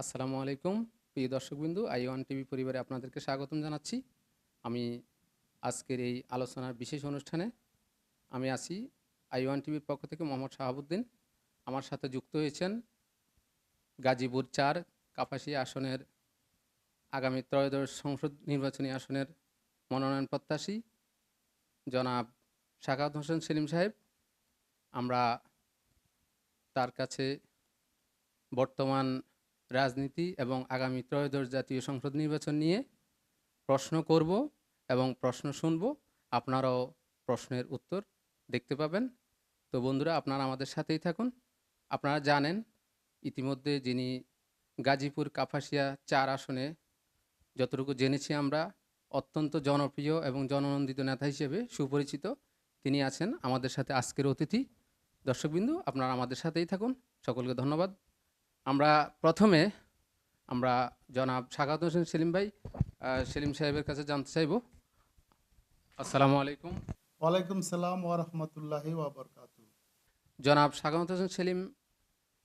আসসালামু আলাইকুম, প্রিয় দর্শকবিন্দু আই ওয়ান টিভি পরিবারে আপনাদেরকে স্বাগতম জানাচ্ছি। আমি আজকের এই আলোচনার বিশেষ অনুষ্ঠানে আমি আছি আই ওয়ান টিভির পক্ষ থেকে মোহাম্মদ শাহাবুদ্দিন। আমার সাথে যুক্ত হয়েছেন গাজীপুর চার কাপাসী আসনের আগামী ত্রয়োদশ সংসদ নির্বাচনী আসনের মনোনয়ন প্রত্যাশী জনাব শাকাত হোসেন সেলিম সাহেব। আমরা তার কাছে বর্তমান রাজনীতি এবং আগামী ত্রয়োদশ জাতীয় সংসদ নির্বাচন নিয়ে প্রশ্ন করব এবং প্রশ্ন শুনব। আপনারাও প্রশ্নের উত্তর দেখতে পাবেন। তো বন্ধুরা, আপনারা আমাদের সাথেই থাকুন। আপনারা জানেন, ইতিমধ্যে যিনি গাজীপুর কাপাসিয়া চার আসনে যতটুকু জেনেছি আমরা, অত্যন্ত জনপ্রিয় এবং জননন্দিত নেতা হিসেবে সুপরিচিত তিনি আছেন আমাদের সাথে আজকের অতিথি। দর্শকবিন্দু, আপনারা আমাদের সাথেই থাকুন। সকলকে ধন্যবাদ। আমরা প্রথমে আমরা জনাব সাকাত হোসেন সেলিম ভাই সেলিম সাহেবের কাছে জানতে চাইব। আসসালামু আলাইকুম। ওয়ালাইকুম সালাম ওয়া রাহমাতুল্লাহি ওয়া বারাকাতুহু। জনাব সাকাত হোসেন সেলিম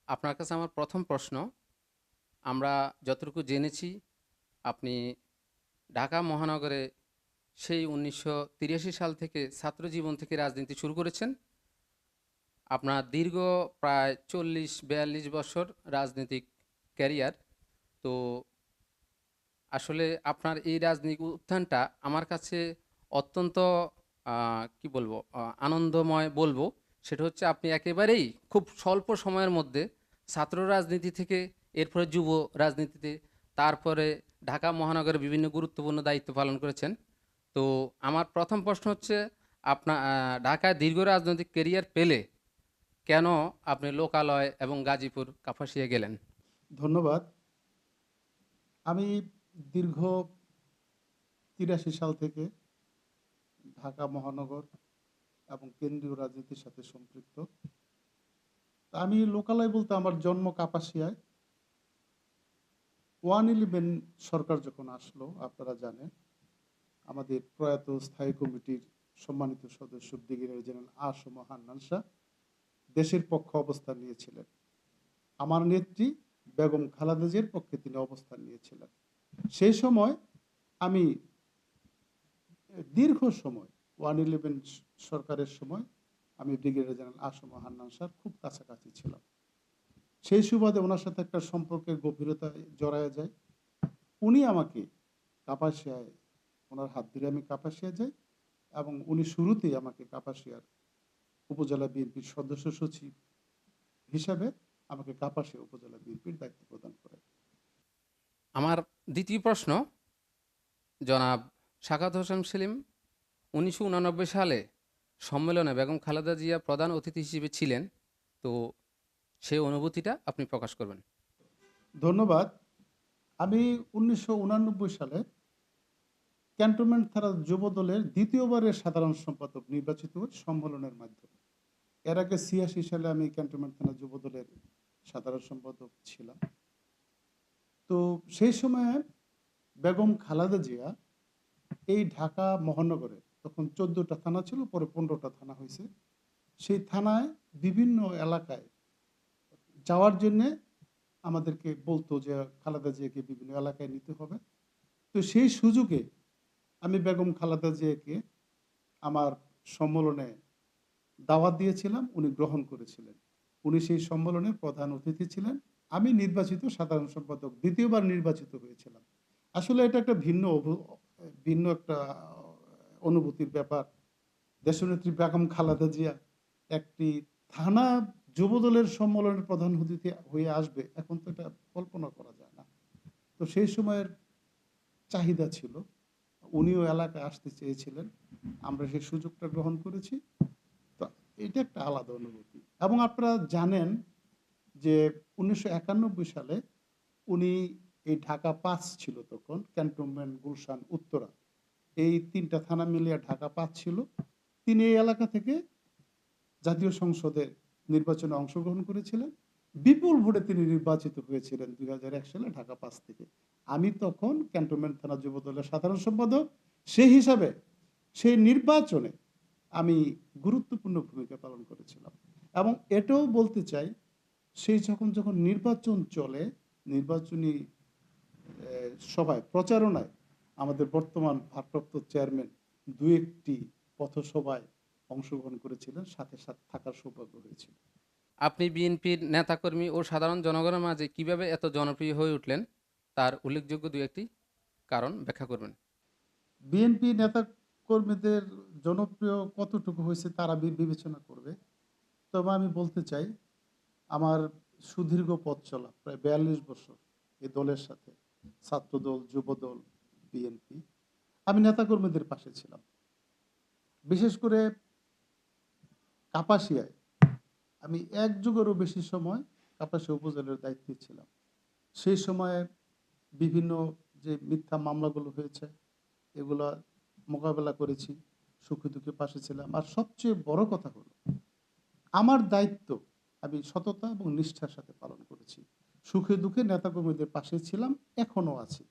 আপনার কাছে আমার প্রথম প্রশ্ন। আমরা যতটুকু জেনেছি আপনি ঢাকা মহানগরে সেই উনিশশো তিরাশি সাল থেকে ছাত্র জীবন থেকে রাজনীতি শুরু করেছেন। আপনার দীর্ঘ প্রায় চল্লিশ, বিয়াল্লিশ বছর রাজনৈতিক ক্যারিয়ার। তো আসলে আপনার এই রাজনৈতিক উত্থানটা আমার কাছে অত্যন্ত কি বলব আনন্দময় বলব। সেটা হচ্ছে আপনি একেবারেই খুব স্বল্প সময়ের মধ্যে ছাত্র রাজনীতি থেকে, এরপরে যুব রাজনীতিতে, তারপরে ঢাকা মহানগরে বিভিন্ন গুরুত্বপূর্ণ দায়িত্ব পালন করেছেন। তো আমার প্রথম প্রশ্ন হচ্ছে আপনার ঢাকায় দীর্ঘ রাজনৈতিক কেরিয়ার পেলে কেন আপনি লোকালয় এবং গাজীপুর, কাপাসিয়া গেলেন? ধন্যবাদ। আমি দীর্ঘ তিরাশি সাল থেকে ঢাকা মহানগর এবং কেন্দ্রীয় রাজনীতির সাথে সম্পৃক্ত। আমি লোকালয় বলতে আমার জন্ম কাপাসিয়ায়। ওয়ান ইলেভেন সরকার যখন আসলো, আপনারা জানেন, আমাদের প্রয়াত স্থায়ী কমিটির সম্মানিত সদস্য ব্রিগেডিয়ার জেনারেল আসম হান্নান শাহ দেশের পক্ষে অবস্থান নিয়েছিলেন। আমার নেত্রী বেগম খালেদা জিয়ার পক্ষে তিনি অবস্থান নিয়েছিলেন। সেই সময় আমি দীর্ঘ সময়, ওয়ান ইলেভেন সরকারের সময় আমি brigadier general Assam Hannan sir খুব কাছাকাছি ছিলাম। সেই সুবাদে ওনার সাথে একটা সম্পর্কের গভীরতা জড়ায় যায়। উনি আমাকে কাপাসিয়ায়, ওনার হাত ধরে আমি কাপাসিয়া যাই এবং উনি শুরুতেই আমাকে কাপাসিয়ার উপজেলা বিএনপির সদস্য সচিব হিসাবে আমাকে কাপাসিয়া উপজেলা বিএনপির দায়িত্ব প্রদান করে আমার দ্বিতীয় প্রশ্ন জনাব শাকাত হোসেন সেলিম উনিশশো উনানব্বই সালে সম্মেলনে বেগম খালেদা জিয়া প্রধান অতিথি হিসেবে ছিলেন তো সেই অনুভূতিটা আপনি প্রকাশ করবেন। ধন্যবাদ। আমি উনিশশো উনানব্বই সালে ক্যান্টনমেন্ট থানা যুব দলের দ্বিতীয়বারের সাধারণ সম্পাদক নির্বাচিত সম্মেলনের মাধ্যমে এর আগে ছিয়াশি সালে আমি ক্যান্টনমেন্ট থানা যুব দলের সাধারণ সম্পাদক ছিলাম। তো সেই সময়ে বেগম খালাদা জিয়া এই ঢাকা মহানগরে তখন চোদ্দটা থানা ছিল, পরে পনেরোটা থানা হয়েছে। সেই থানায় বিভিন্ন এলাকায় যাওয়ার জন্যে আমাদেরকে বলতো যে খালাদা জিয়াকে বিভিন্ন এলাকায় নিতে হবে। তো সেই সুযোগে আমি বেগম খালাদা জিয়াকে আমার সম্মেলনে দাওয়াত দিয়েছিলাম, উনি গ্রহণ করেছিলেন। উনি সেই সম্মেলনের প্রধান অতিথি ছিলেন। আমি নির্বাচিত সাধারণ সম্পাদক, দ্বিতীয়বার নির্বাচিত হয়েছিলাম। আসলে এটা একটা ভিন্ন ভিন্ন একটা অনুভূতির ব্যাপার। দেশনেত্রী বেগম খালাদা জিয়া একটি থানা যুবদলের সম্মেলনের প্রধান অতিথি হয়ে আসবে, এখন তো এটা কল্পনা করা যায় না। তো সেই সময়ের চাহিদা ছিল। উনিও এলাকায় আসতে চেয়েছিলেন। আমরা সেই সুযোগটা গ্রহণ করেছি। এটা একটা আলাদা অনুভূতি। এবং আপনারা জানেন যে উনিশশো একানব্বই সালে উনি এই ঢাকা পাঁচ ছিল তখন, ক্যান্টনমেন্ট গুলশান উত্তরা। এই তিনটা থানা মিলিয়ে ঢাকা পাঁচ ছিল। তিনি এই এলাকা থেকে জাতীয় সংসদে নির্বাচনে অংশগ্রহণ করেছিলেন। বিপুল ভোটে তিনি নির্বাচিত হয়েছিলেন দুই হাজার এক সালে ঢাকা পাঁচ থেকে। আমি তখন ক্যান্টনমেন্ট থানা যুব দলের সাধারণ সম্পাদক। সেই হিসাবে সেই নির্বাচনে আমি গুরুত্বপূর্ণ ভূমিকা পালন করেছিলাম। এবং এটাও বলতে চাই সেই যখন যখন নির্বাচন চলে নির্বাচনী সভায় প্রচারণায় আমাদের বর্তমান ভারপ্রাপ্ত চেয়ারম্যান দু একটি পথসভায় অংশগ্রহণ করেছিলেন সাথে সাথে থাকার সৌভাগ্য হয়েছিল। আপনি বিএনপির নেতাকর্মী ও সাধারণ জনগণের মাঝে কীভাবে এত জনপ্রিয় হয়ে উঠলেন তার উল্লেখযোগ্য দু একটি কারণ ব্যাখ্যা করবেন। বিএনপি নেতা কর্মীদের জনপ্রিয় কতটুকু হয়েছে তারা বিবেচনা করবে। তবে আমি বলতে চাই, আমার সুদীর্ঘ পথ চলা, প্রায় বিয়াল্লিশ বছর এই দলের সাথে, ছাত্রদল, যুবদল, বিএনপি, আমি নেতাকর্মীদের পাশে ছিলাম। বিশেষ করে কাপাসিয়ায় আমি এক যুগেরও বেশি সময় কাপাসিয়া উপজেলার দায়িত্বে ছিলাম। সেই সময়ে বিভিন্ন যে মিথ্যা মামলাগুলো হয়েছে, এগুলো মোকাবেলা করেছি। সুখে দুঃখে পাশে ছিলাম। আর সবচেয়ে বড় কথা হলো, আমার দায়িত্ব, আমি সততা এবং নিষ্ঠার সাথে পালন করেছি। সুখে দুঃখে নেতাকর্মীদের পাশে ছিলাম এখনও আছি।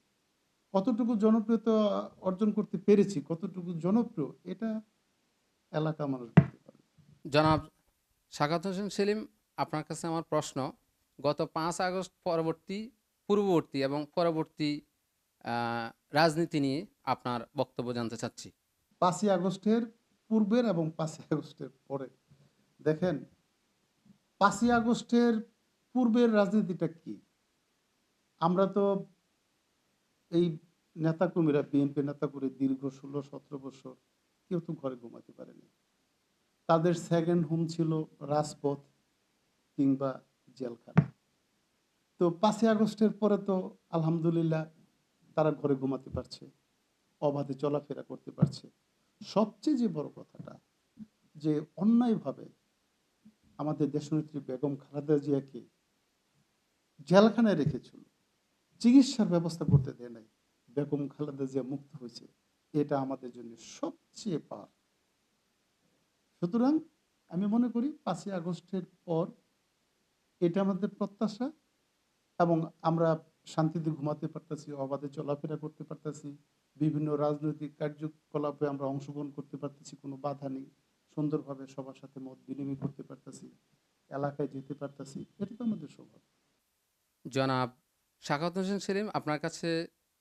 কতটুকু জনপ্রিয়তা অর্জন করতে পেরেছি, কতটুকু জনপ্রিয়, এটা এলাকা মানুষ বলতে পারবে জনাব সাকাত হোসেন সেলিম, আপনার কাছে আমার প্রশ্ন। গত পাঁচ আগস্ট পরবর্তী, পূর্ববর্তী এবং পরবর্তী রাজনীতি নিয়ে আপনার বক্তব্য জানতে চাচ্ছি। পাঁচই আগস্টের পূর্বের এবং পাঁচই আগস্টের পরে। দেখেন, পাঁচই আগস্টের পূর্বের রাজনীতিটা কি? আমরা তো এই নেতাকর্মীরা, বিএনপি নেতাকর্মী দীর্ঘ ষোলো, সতেরো বছর কেউ তো ঘরে ঘুমাতে পারেনি। তাদের সেকেন্ড হোম ছিল রাজপথ কিংবা জেলখানা। তো পাঁচই আগস্টের পরে তো আলহামদুলিল্লাহ তারা ঘরে ঘুমাতে পারছে, অবাধে চলাফেরা করতে পারছে। সবচেয়ে যে বড় কথাটা, যে অন্যায়ভাবে আমাদের দেশনেত্রী বেগম খালেদা জিয়াকে জেলখানায় রেখেছিল, চিকিৎসার ব্যবস্থা করতে দেয় নাই, বেগম খালেদা জিয়া মুক্ত হয়েছে, এটা আমাদের জন্য সবচেয়ে পার সুতরাং আমি মনে করি পাঁচই আগস্টের পর এটা আমাদের প্রত্যাশা এবং আমরা শান্তিতে ঘুমাতে পারতেছি, অবাধে চলাফেরা করতে পারতেছি বিভিন্ন রাজনৈতিক কার্যকলাপে আমরা অংশগ্রহণ করতে পারতেছি কোনো বাধা নেই। সুন্দরভাবে সবার সাথে মত বিনিময় করতে পারতেছি এলাকায় যেতে পারতেছি এটা তো আমাদের সৌভাগ্য জনাব সাকাত হোসেন সেলিম আপনার কাছে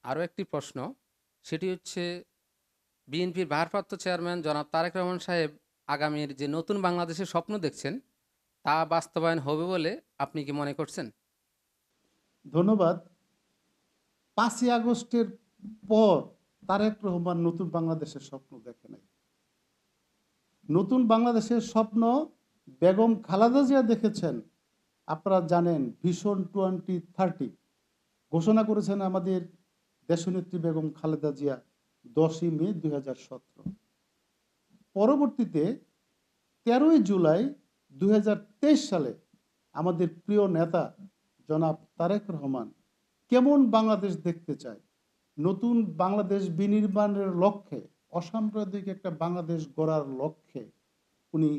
আরও একটি প্রশ্ন। সেটি হচ্ছে বিএনপির ভারপ্রাপ্ত চেয়ারম্যান জনাব তারেক রহমান সাহেব আগামীর যে নতুন বাংলাদেশের স্বপ্ন দেখছেন তা বাস্তবায়ন হবে বলে আপনি কি মনে করছেন? ধন্যবাদ। পাঁচই আগস্টের পর তারেক রহমান নতুন বাংলাদেশের স্বপ্ন দেখে নাই। নতুন বাংলাদেশের স্বপ্ন বেগম খালেদা জিয়া দেখেছেন। আপনারা জানেন ভীষণ টোয়েন্টি থার্টি। ঘোষণা করেছেন আমাদের দেশনেত্রী বেগম খালেদা জিয়া দশই মে দুই হাজার সতেরো। পরবর্তীতে তেরোই জুলাই দুই হাজার তেইশ সালে আমাদের প্রিয় নেতা জনাব তারেক রহমান কেমন বাংলাদেশ দেখতে চায়? নতুন বাংলাদেশ বিনির্মাণের লক্ষ্যে, অসাম্প্রদায়িক একটা বাংলাদেশ গড়ার লক্ষ্যে উনি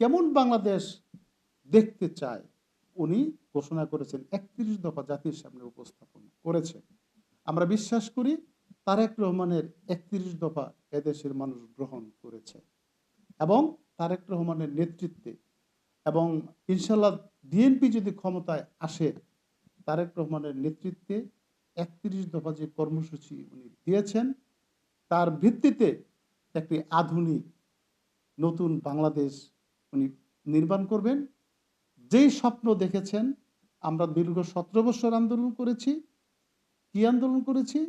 কেমন বাংলাদেশ দেখতে চায়, উনি ঘোষণা করেছেন একত্রিশ দফা জাতির সামনে উপস্থাপন করেছে। আমরা বিশ্বাস করি তারেক রহমানের একত্রিশ দফা এদেশের মানুষ গ্রহণ করেছে এবং তারেক রহমানের নেতৃত্বে এবং ইনশাল্লাহ বিএনপি যদি ক্ষমতায় আসে, তারেক রহমানের নেতৃত্বে একত্রিশ দফা যে কর্মসূচি উনি দিয়েছেন, তার ভিত্তিতে একটি আধুনিক নতুন বাংলাদেশ উনি নির্মাণ করবেন। যেই স্বপ্ন দেখেছেন, আমরা দীর্ঘ সতেরো বছর আন্দোলন করেছি। কি আন্দোলন করেছি?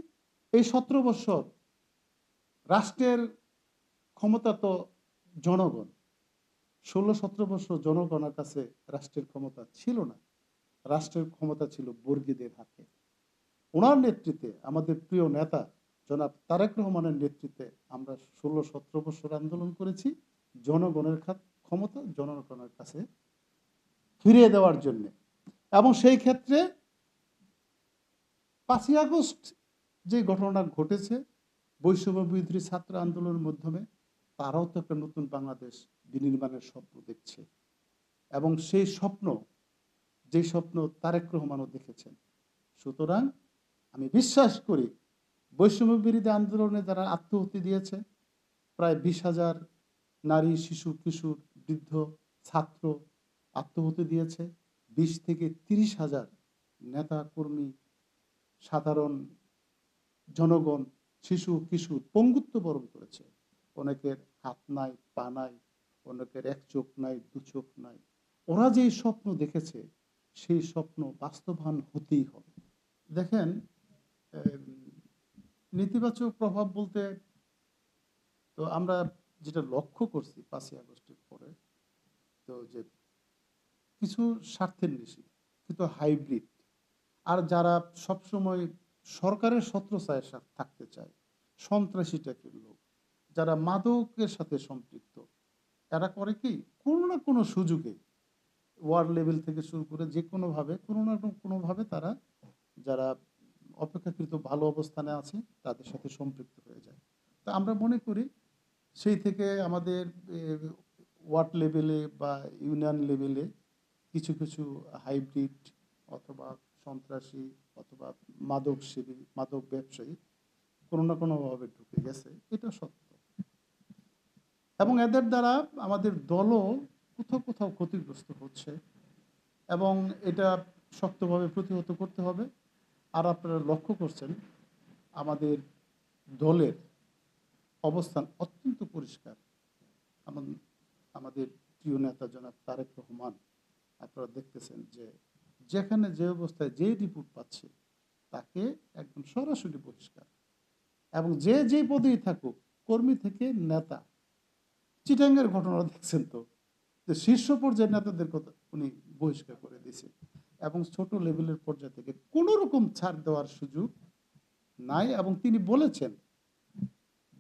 এই সতেরো বছর রাষ্ট্রের ক্ষমতা তো জনগণ, ষোলো সতেরো বছর জনগণের কাছে রাষ্ট্রের ক্ষমতা ছিল না। রাষ্ট্রের ক্ষমতা ছিল বর্গীদের হাতে। ওনার নেতৃত্বে আমাদের প্রিয় নেতা জনাব তারেক রহমানের নেতৃত্বে আমরা ষোলো সতেরো বছর আন্দোলন করেছি, জনগণের ক্ষমতা জনগণের কাছে ফিরিয়ে দেওয়ার জন্য। এবং সেই ক্ষেত্রে পাঁচই আগস্ট যে ঘটনা ঘটেছে, বৈষম্য বিরোধী ছাত্র আন্দোলনের মাধ্যমে, তারাও তো একটা নতুন বাংলাদেশ বিনির্মাণের স্বপ্ন দেখছে। এবং সেই স্বপ্ন, যে স্বপ্ন তারেক রহমানও দেখেছেন। সুতরাং আমি বিশ্বাস করি বৈষম্য বিরোধী আন্দোলনে যারা আত্মহত্যা দিয়েছে, প্রায় বিশ হাজার নারী, শিশু, কিশোর, বৃদ্ধ, ছাত্র আত্মহত্যা দিয়েছে। বিশ থেকে তিরিশ হাজার নেতা, কর্মী, সাধারণ জনগণ, শিশু, কিশোর পঙ্গুত্ব বরণ করেছে। অনেকের হাত নাই, পা নাই, অনেকের এক চোখ নাই, দু চোখ নাই। ওরা যেই স্বপ্ন দেখেছে, সেই স্বপ্ন বাস্তবায়ন হতেই হবে। দেখেন নেতিবাচক প্রভাব বলতে, তো আমরা যেটা লক্ষ্য করছি পাঁচই আগস্টের পরে, তো যে কিছু স্বার্থের নিশি কিন্তু হাইব্রিড। আর যারা সবসময় সরকারের ছত্রছায়ার সাথে থাকতে চায়, সন্ত্রাসী টাইপের লোক, যারা মাদকের সাথে সম্পৃক্ত এরা করে কি? কোনো না কোনো সুযোগে ওয়ার্ড লেভেল থেকে শুরু করে যে কোনোভাবে কোনো না কোনোভাবে তারা, যারা অপেক্ষাকৃত ভালো অবস্থানে আছে, তাদের সাথে সম্পৃক্ত হয়ে যায় তা আমরা মনে করি সেই থেকে আমাদের ওয়ার্ড লেভেলে বা ইউনিয়ন লেভেলে কিছু কিছু হাইব্রিড অথবা সন্ত্রাসী অথবা মাদক সেবী মাদক ব্যবসায়ী কোনো না কোনোভাবে ঢুকে গেছে, এটা সত্য। এবং এদের দ্বারা আমাদের দলও কোথাও কোথাও ক্ষতিগ্রস্ত হচ্ছে এবং এটা শক্তভাবে প্রতিহত করতে হবে। আর আপনারা লক্ষ্য করছেন, আমাদের দলের অবস্থান অত্যন্ত পরিষ্কার। আমন- আমাদের প্রিয় নেতা জনাব তারেক রহমান, আপনারা দেখতেছেন যে যেখানে যে অবস্থায় যে রিপোর্ট পাচ্ছে, তাকে একদম সরাসরি বহিষ্কার এবং যে যে পদেই থাকুক, কর্মী থেকে নেতা, চিটাঙ্গের ঘটনা দেখছেন তো, যে শীর্ষ পর্যায়ের নেতাদের কথা উনি বহিষ্কার করে দিয়েছে। এবং ছোট লেভেলের পর্যায় থেকে কোনো রকম ছাড় দেওয়ার সুযোগ নাই এবং তিনি বলেছেন,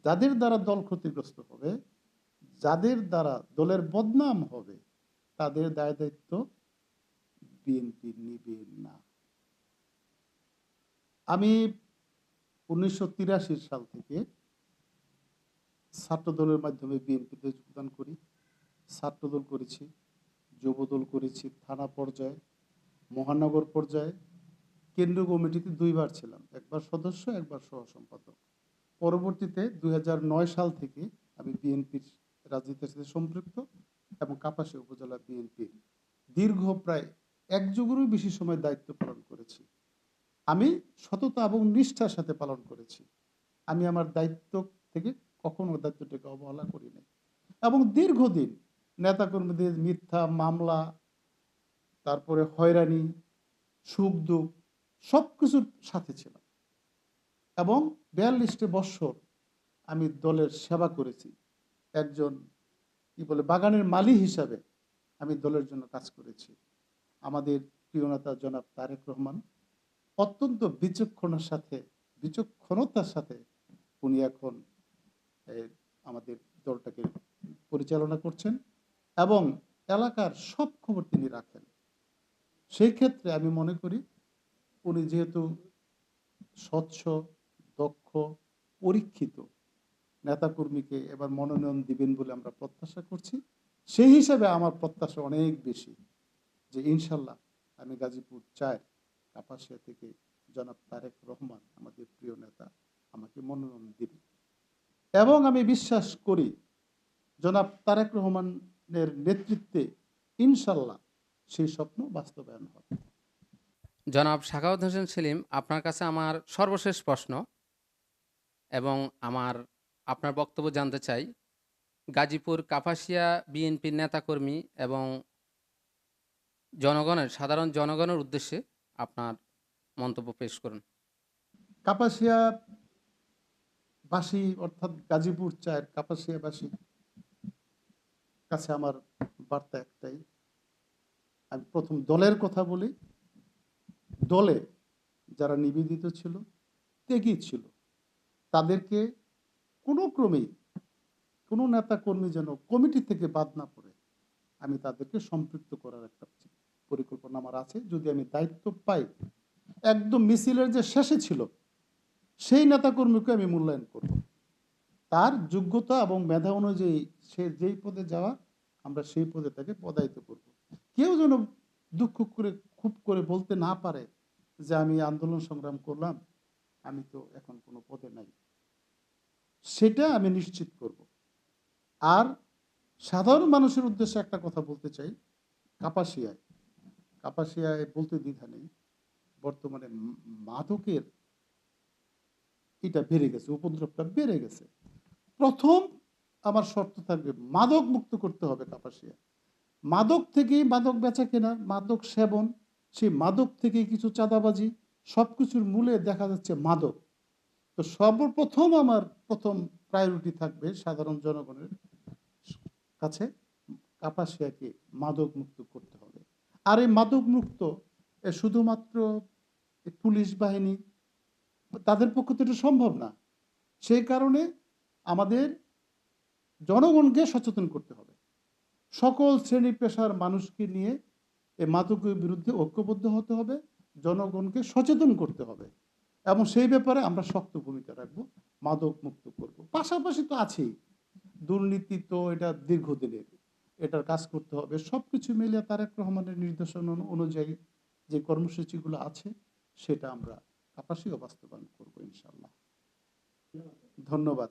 যাদের দ্বারা দল ক্ষতিগ্রস্ত হবে, যাদের দ্বারা দলের বদনাম হবে, তাদের দায় দায়িত্ব বিএনপি নিবে না। আমি উনিশশো তিরাশি সাল থেকে ছাত্র দলের মাধ্যমে বিএনপিতে যোগদান করি, ছাত্রদল করেছি, যুবদল করেছি, থানা পর্যায়ে মহানগর পর্যায়ে কেন্দ্রীয় কমিটিতে দুইবার ছিলাম, একবার সদস্য, একবার সহ সম্পাদক পরবর্তীতে দু হাজার নয় সাল থেকে আমি বিএনপির রাজনীতির সাথে সম্পৃক্ত এবং কাপাসী উপজেলা বিএনপির দীর্ঘ প্রায় এক যুগেরও বেশি সময় দায়িত্ব পালন করেছি। আমি সততা এবং নিষ্ঠার সাথে পালন করেছি। আমি আমার দায়িত্ব থেকে কখনো দায়িত্বটাকে অবহেলা করি নাই। এবং দীর্ঘদিন নেতাকর্মীদের মিথ্যা মামলা তারপরে হয়রানি, সুখ, দুঃখ সব কিছুর সাথে ছিলাম। এবং বিয়াল্লিশটি বৎসর আমি দলের সেবা করেছি। একজন কি বলে, বাগানের মালি হিসাবে আমি দলের জন্য কাজ করেছি। আমাদের প্রিয় নেতা জনাব তারেক রহমান অত্যন্ত বিচক্ষণের সাথে, বিচক্ষণতার সাথে উনি এখন আমাদের দলটাকে পরিচালনা করছেন এবং এলাকার সব খবর তিনি রাখেন। সেই ক্ষেত্রে আমি মনে করি উনি যেহেতু স্বচ্ছ, দক্ষ, পরীক্ষিত নেতাকর্মীকে এবার মনোনয়ন দিবেন বলে আমরা প্রত্যাশা করছি, সেই হিসাবে আমার প্রত্যাশা অনেক বেশি যে ইনশাল্লাহ আমি গাজীপুর চাই। কাপাসিয়া থেকে জনাব তারেক রহমান আমাদের প্রিয় নেতা আমাকে মনোনয়ন দিবে এবং আমি বিশ্বাস করি জনাব তারেক রহমানের নেতৃত্বে ইনশাল্লাহ সেই স্বপ্ন বাস্তবায়ন হবে। জনাব সাখাওয়াত হোসেন সেলিম আপনার কাছে আমার সর্বশেষ প্রশ্ন এবং আমার আপনার বক্তব্য জানতে চাই। গাজীপুর কাপাসিয়া বিএনপির নেতাকর্মী এবং জনগণের সাধারণ জনগণের উদ্দেশ্যে আপনার মন্তব্য পেশ করুন। কাপাসিয়া বাসী অর্থাৎ গাজীপুর চায়ের কাপাসিয়া বাসী কাছে আমার বার্তা একটাই। আমি প্রথম দলের কথা বলি। দলে যারা নিবেদিত ছিল, ত্যাগী ছিল, তাদেরকে কোনো ক্রমেই কোনো নেতা কর্মী যেন কমিটি থেকে বাদ না পড়ে, আমি তাদেরকে সম্পৃক্ত করার একটা পরিকল্পনা আমার আছে। যদি আমি দায়িত্ব পাই, একদম মিছিলের যে শেষে ছিল, সেই নেতাকর্মীকে আমি মূল্যায়ন করব। তার যোগ্যতা এবং মেধা অনুযায়ী সে যেই পদে যাওয়া, আমরা সেই পদে তাকে পদায়িত করব। কেউ যেন দুঃখ করে, খুব করে বলতে না পারে যে আমি আন্দোলন সংগ্রাম করলাম, আমি তো এখন কোনো পদে নাই। সেটা আমি নিশ্চিত করব। আর সাধারণ মানুষের উদ্দেশ্যে একটা কথা বলতে চাই, কাপাসিয়ায়। কাপাসিয়ায় বলতে দ্বিধা নেই। বর্তমানে মাদকের এটা বেড়ে গেছে, উপদ্রবটা বেড়ে গেছে। প্রথম আমার শর্ত থাকবে মাদক মুক্ত করতে হবে কাপাসিয়া মাদক থেকেই মাদক বেচা কেনা, মাদক সেবন, সেই মাদক থেকে কিছু চাঁদাবাজি সব কিছুর মূলে দেখা যাচ্ছে মাদক। তো সর্বপ্রথম আমার প্রথম প্রায়োরিটি থাকবে সাধারণ জনগণের কাছে কাপাসিয়াকে মাদক মুক্ত করতে হবে। আর এই মাদক মুক্ত শুধুমাত্র পুলিশ বাহিনী, তাদের পক্ষে তো এটা সম্ভব না। সেই কারণে আমাদের জনগণকে সচেতন করতে হবে। সকল শ্রেণি পেশার মানুষকে নিয়ে এই মাদকের বিরুদ্ধে ঐক্যবদ্ধ হতে হবে, জনগণকে সচেতন করতে হবে। এবং সেই ব্যাপারে আমরা শক্ত ভূমিকা রাখব, মাদক মুক্ত করব। পাশাপাশি তো আছেই। দুর্নীতি তো এটা দীর্ঘদিনের। এটার কাজ করতে হবে। সব কিছু মিলিয়ে তারেক রহমানের নির্দেশনা অনুযায়ী যে কর্মসূচিগুলো আছে, সেটা আমরা কাপাসিও বাস্তবায়ন করব ইনশাল্লাহ ধন্যবাদ।